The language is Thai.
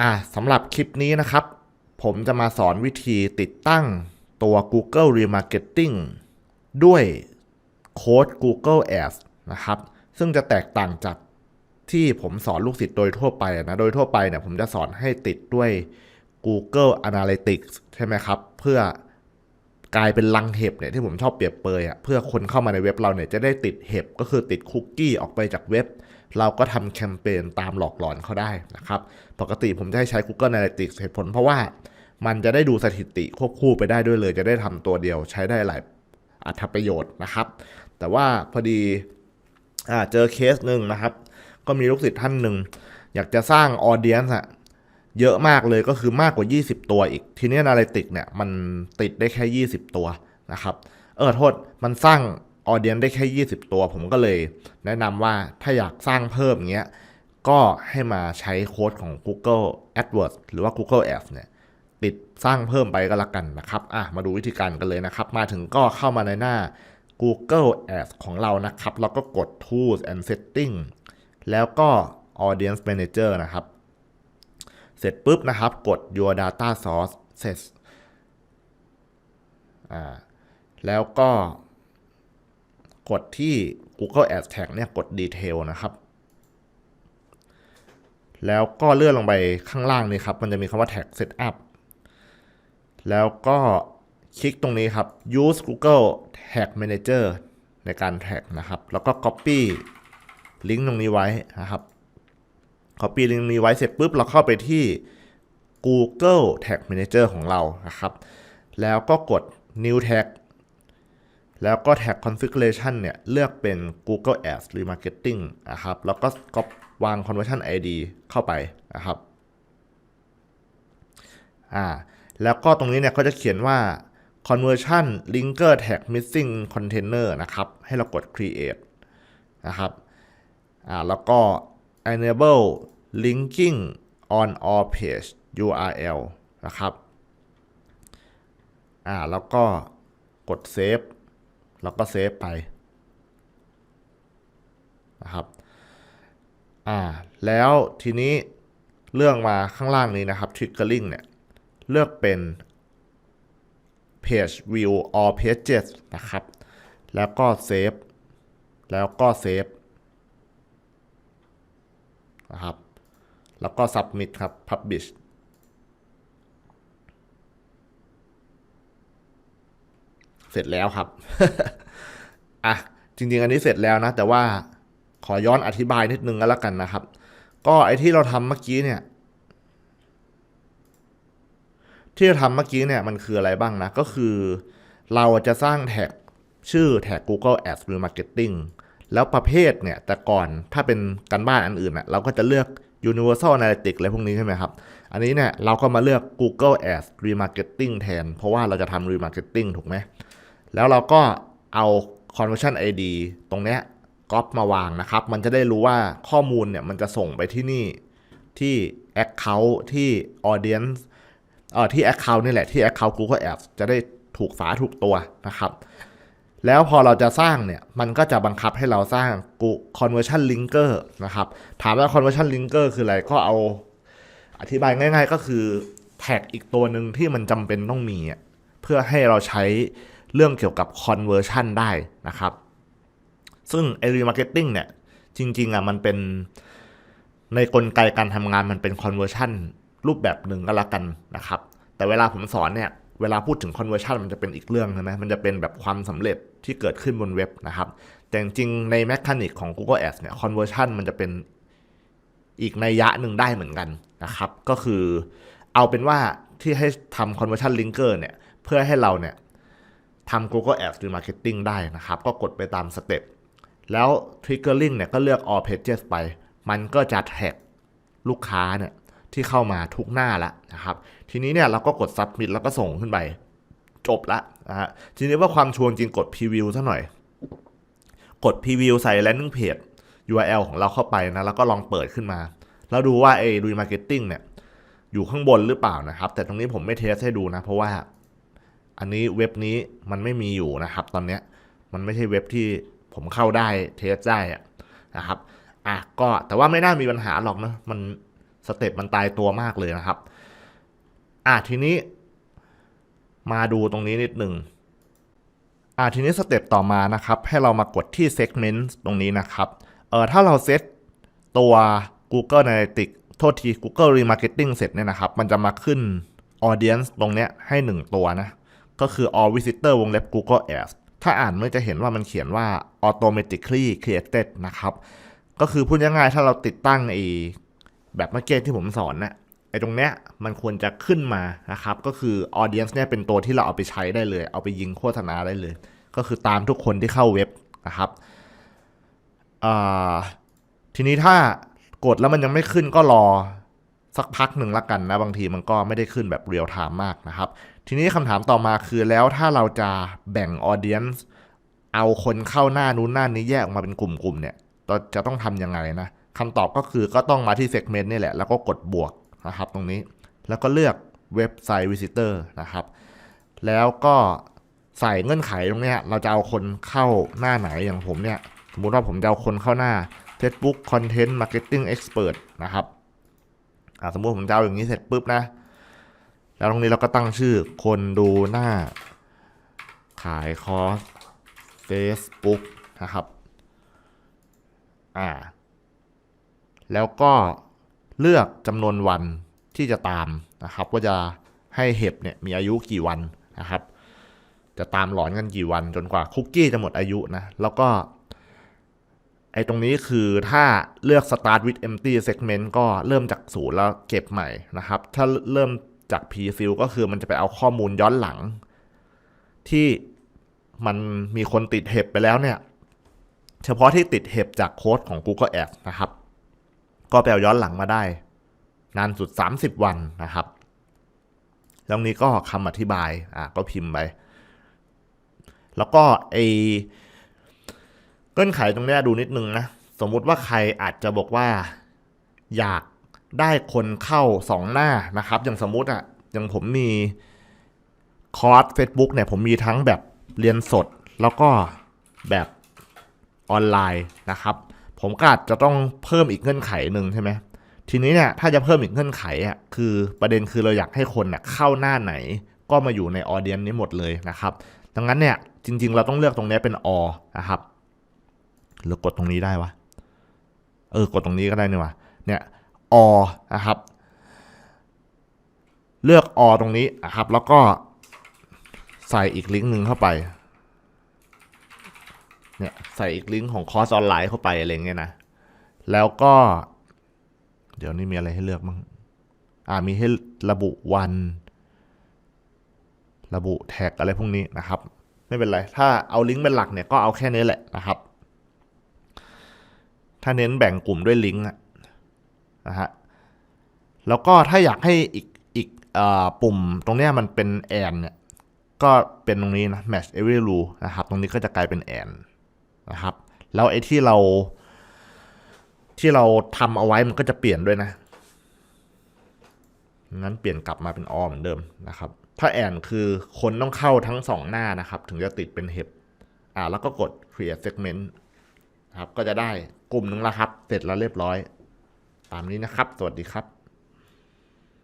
อะสำหรับคลิปนี้นะครับ ผมจะมาสอนวิธีติดตั้งตัว Google Remarketing ด้วยโค้ด Google Ads นะครับ ซึ่งจะแตกต่างจากที่ผมสอนลูกศิษย์โดยทั่วไปนะโดยทั่วไปเนี่ยผมจะสอนให้ติดด้วย Google Analytics ใช่ไหมครับ เพื่อกลายเป็นลังเห็บเนี่ยที่ผมชอบเปรียบเปยอะเพื่อคนเข้ามาในเว็บเราเนี่ยจะได้ติดเห็บก็คือติดคุกกี้ออกไปจากเว็บ เราก็ทำแคมเปญตามหลอกหลอนเขาได้นะครับ ปกติผมจะให้ใช้ Google Analytics เหตุผลเพราะว่ามันจะได้ดูสถิติควบคู่ไปได้ด้วยเลย จะได้ทำตัวเดียวใช้ได้หลายอัตประโยชน์นะครับ แต่ว่าพอดีอเจอเคสหนึ่งนะครับ ก็มีลูกศิษย์ท่านหนึ่ง อยากจะสร้างออเดียนส์อะเยอะมากเลยก็คือมากกว่า 20 ตัวอีก ทีนี้ Analytics เนี่ยมันติดได้แค่ 20 ตัวนะครับ เออโทษมันสร้าง ออเดียนได้แค่ 20 ตัว ผมก็เลยแนะนำว่าถ้าอยากสร้างเพิ่มเงี้ย ก็ให้มาใช้โค้ดของ Google AdWords หรือว่า Google Ads เนี่ยติดสร้างเพิ่มไปก็แล้วกันนะครับอะมาดูวิธีการกันเลยนะครับ มาถึงก็เข้ามาในหน้า Google Ads ของเรานะครับ แล้วก็กด Tools and Setting แล้วก็ Audience Manager นะครับ เสร็จปุ๊บนะครับ กด Your Data Source เสร็จอ่าแล้วก็ กดที่ Google Ads Tag เนี่ยกด Detail นะครับ แล้วก็เลื่อนลงไปข้างล่างนี้ครับ มันจะมีคำว่า Tag Setup แล้วก็คลิกตรงนี้ครับ use Google Tag Manager ในการแท็กนะครับ แล้วก็ copy ลิงก์ตรงนี้ไว้นะครับ copy ลิงก์นี้ไว้เสร็จปุ๊บ เราเข้าไปที่ Google Tag Manager ของเรานะครับ แล้วก็กด new tag แล้วก็ tag configuration เนี่ยเลือกเป็น Google Ads Remarketing นะครับแล้วก็ก็วาง conversion ID เข้าไปนะครับอ่าแล้วก็ตรงนี้เนี่ยก็จะเขียนว่า conversion linker tag missing container นะครับ ให้เรากด create นะครับอ่าแล้วก็ enable linking on all page URL นะครับอ่าแล้วก็กด save แล้วก็ save ไปนะครับอ่าแล้วทีนี้เรื่องมาข้างล่างนี้นะครับ triggering เนี่ย เลือกเป็น page view all pages นะครับ แล้วก็ save แล้วก็ save นะครับ แล้วก็ submit ครับ publish สร็จแล้วครับอะจริง ๆ อันนี้เสร็จแล้วนะ แต่ว่าขอย้อนอธิบายนิดนึงก็แล้วกันนะครับ ก็ไอที่เราทำเมื่อกี้เนี่ย ที่เราทำเมื่อกี้เนี่ยมันคืออะไรบ้างนะ ก็คือ เราจะสร้างแท็กชื่อแท็ก Google Ads Remarketing แล้วประเภทเนี่ย แต่ก่อนถ้าเป็นกันบ้านอันอื่นนะเราก็จะเลือก Universal Analytics อะไรพวกนี้ใช่ไหมครับ อันนี้เนี่ยเราก็มาเลือก Google Ads Remarketing แทน เพราะว่าเราจะทำ Remarketing ถูกไหม แล้วเราก็เอา conversion ID ตรงเนี้ยก๊อปมาวางนะครับ มันจะได้รู้ว่าข้อมูลเนี่ยมันจะส่งไปที่นี่ที่ Account ที่ Audience เอ่อที่ Account นี่แหละที่ Account Google Ads จะได้ถูกฝาถูกตัวนะครับ แล้วพอเราจะสร้างเนี่ย มันก็จะบังคับให้เราสร้าง conversion linker นะครับ ถามว่า conversion linker คืออะไร ก็เอา อธิบายง่าย ๆ ก็คือแท็กอีกตัวหนึ่งที่มันจำเป็นต้องมี เพื่อให้เราใช้ เรื่องเกี่ยวกับ conversion ได้นะครับ ซึ่งไอ้ remarketing เนี่ยจริงๆอะมันเป็นในกลไกการทำงานมันเป็น conversion รูปแบบหนึ่งก็แล้วกันนะครับ แต่เวลาผมสอนเนี่ยเวลาพูดถึง conversion มันจะเป็นอีกเรื่องใช่ไหมมันจะเป็นแบบความสำเร็จที่เกิดขึ้นบนเว็บนะครับ แต่จริงๆใน mechanic ของ Google Ads เนี่ย conversion มันจะเป็นอีกในยะหนึ่งได้เหมือนกันนะครับ ก็คือเอาเป็นว่าที่ให้ทำ conversion linker เนี่ย เพื่อให้เราเนี่ย ทำ Google Ads Remarketing ได้นะครับ ก็กดไปตามสเต็ปแล้ว triggering เนี่ยก็เลือก all pages ไป มันก็จะแท็กลูกค้าเนี่ยที่เข้ามาทุกหน้าล้วนะครับ ทีนี้เนี่ยเราก็กด submit แล้วก็ส่งขึ้นไป จบละนะฮะทีนี้ว่าความชวร์จริงกด preview ซะหน่อย กด preview ใส่ landing page URL ของเราเข้าไปนะ แล้วก็ลองเปิดขึ้นมา แล้วดูว่าไอ้ remarketing เนี่ยอยู่ข้างบนหรือเปล่านะครับ แต่ตรงนี้ผมไม่เทสให้ดูนะ เพราะว่า อันนี้เว็บนี้มันไม่มีอยู่นะครับ ตอนเนี้ยมันไม่ใช่เว็บที่ผมเข้าได้เทสได้อะนะครับอะก็แต่ว่าไม่น่ามีปัญหาหรอกนะมันสเต็ปมันตายตัวมากเลยนะครับอะทีนี้มาดูตรงนี้นิดหนึ่งอ่าทีนี้สเต็ปต่อมานะครับ ให้เรามากดที่ segment ตรงนี้นะครับเออถ้าเราเซตตัว Google Analytics โทษที Google Remarketing เสร็จเนี่ยนะครับ มันจะมาขึ้น audience ตรงเนี้ยให้ 1 ตัวนะ ก็คือ all visitor วงเล็บ Google Ads ถ้าอ่านมันจะเห็นว่ามันเขียนว่า automatically created นะครับ ก็คือพูดง่ายๆถ้าเราติดตั้งไอ้แบบเมื่อกี้ที่ผมสอนนะไอ้ตรงเนี้ยมันควรจะขึ้นมานะครับ ก็คือ audience เนี่ยเป็นตัวที่เราเอาไปใช้ได้เลย เอาไปยิงโฆษณาได้เลย ก็คือตามทุกคนที่เข้าเว็บนะครับทีนี้ถ้ากดแล้วมันยังไม่ขึ้นก็รอ สักพักหนึ่งละกันนะ บางทีมันก็ไม่ได้ขึ้นแบบเรียลไทม์มากนะครับ ทีนี้คำถามต่อมาคือแล้วถ้าเราจะแบ่ง audience เอาคนเข้าหน้านู้นหน้านี้แยกออกมาเป็นกลุ่มๆเนี่ยเราจะต้องทำยังไงนะคำตอบก็คือก็ต้องมาที่ segment นี่แหละ แล้วก็กดบวกนะครับตรงนี้ แล้วก็เลือกเว็บไซต์ visitor นะครับ แล้วก็ใส่เงื่อนไขตรงเนี้ยเราจะเอาคนเข้าหน้าไหนอย่างผมเนี่ย สมมุติว่าผมจะเอาคนเข้าหน้า Facebook Content Marketing Expert นะครับ สมมติผมจะเอาอย่างนี้เสร็จปุ๊บนะ แล้วตรงนี้เราก็ตั้งชื่อคนดูหน้า ขายคอร์ส Facebook นะครับ อ่า แล้วก็เลือกจำนวนวันที่จะตามนะครับว่าจะให้เห็บเนี่ยมีอายุกี่วันนะครับ จะตามหลอนกันกี่วันจนกว่าคุกกี้จะหมดอายุนะ แล้วก็ ไอ้ตรงนี้คือถ้าเลือก start with empty segment ก็เริ่มจากศูนย์แล้วเก็บใหม่นะครับ ถ้าเริ่มจาก pre-fill ก็คือมันจะไปเอาข้อมูลย้อนหลัง ที่มันมีคนติดเห็บไปแล้วเนี่ย เฉพาะที่ติดเห็บจากโค้ดของ Google Ads นะครับ ก็ไปเอาย้อนหลังมาได้ นานสุด 30 วันนะครับแล้วนี้ก็คำอธิบายอะก็พิมพ์ไป แล้วก็ไอ เงื่อนไขตรงนี้ดูนิดนึงนะ สมมุติว่าใครอาจจะบอกว่าอยากได้คนเข้าสองหน้านะครับ อย่างสมมุติอะอย่างผมมีคอร์ส Facebook เนี่ยผมมีทั้งแบบเรียนสดแล้วก็แบบออนไลน์นะครับ ผมก็อาจจะต้องเพิ่มอีกเงื่อนไขหนึ่งใช่ไหมทีนี้เนี่ยถ้าจะเพิ่มอีกเงื่อนไขอะคือประเด็นคือเราอยากให้คนเน่ะเข้าหน้าไหน ก็มาอยู่ในออเดียนนี้หมดเลยนะครับ ดังนั้นเนี่ยจริง ๆ เราต้องเลือกตรงนี้เป็นอนะครับ หรือกดตรงนี้ได้วะ เออกดตรงนี้ก็ได้นี่วะเนี่ยอนะครับ เลือกอตรงนี้นะครับ แล้วก็ใส่อีกลิงก์หนึ่งเข้าไป เนี่ยใส่อีกลิงก์ของคอร์สออนไลน์เข้าไปอะไรเงี้ยนะ แล้วก็ เดี๋ยวนี้มีอะไรให้เลือกบ้างอ่ามีให้ระบุวัน ระบุแท็กอะไรพวกนี้นะครับ ไม่เป็นไร ถ้าเอาลิงก์เป็นหลักเนี่ยก็เอาแค่นี้แหละนะครับ ถ้าเน้นแบ่งกลุ่มด้วยลิงก์นะฮะแล้วก็ถ้าอยากให้อีกอีกอปุ่มตรงนี้มันเป็นแอนเนี่ยก็เป็นตรงนี้นะ match every rule นะครับ ตรงนี้ก็จะกลายเป็นแอนนะครับ แล้วไอ้ที่เรา ที่เราทำเอาไว้มันก็จะเปลี่ยนด้วยนะงั้นเปลี่ยนกลับมาเป็นออเหมือนเดิมนะครับ ถ้าแอนคือคนต้องเข้าทั้งสองหน้านะครับ ถึงจะติดเป็นเห็บอ่าแล้วก็กด create segment ครับก็จะได้ กลุ่มหนึ่งแล้วครับ เสร็จแล้วเรียบร้อย ตามนี้นะครับ สวัสดีครับ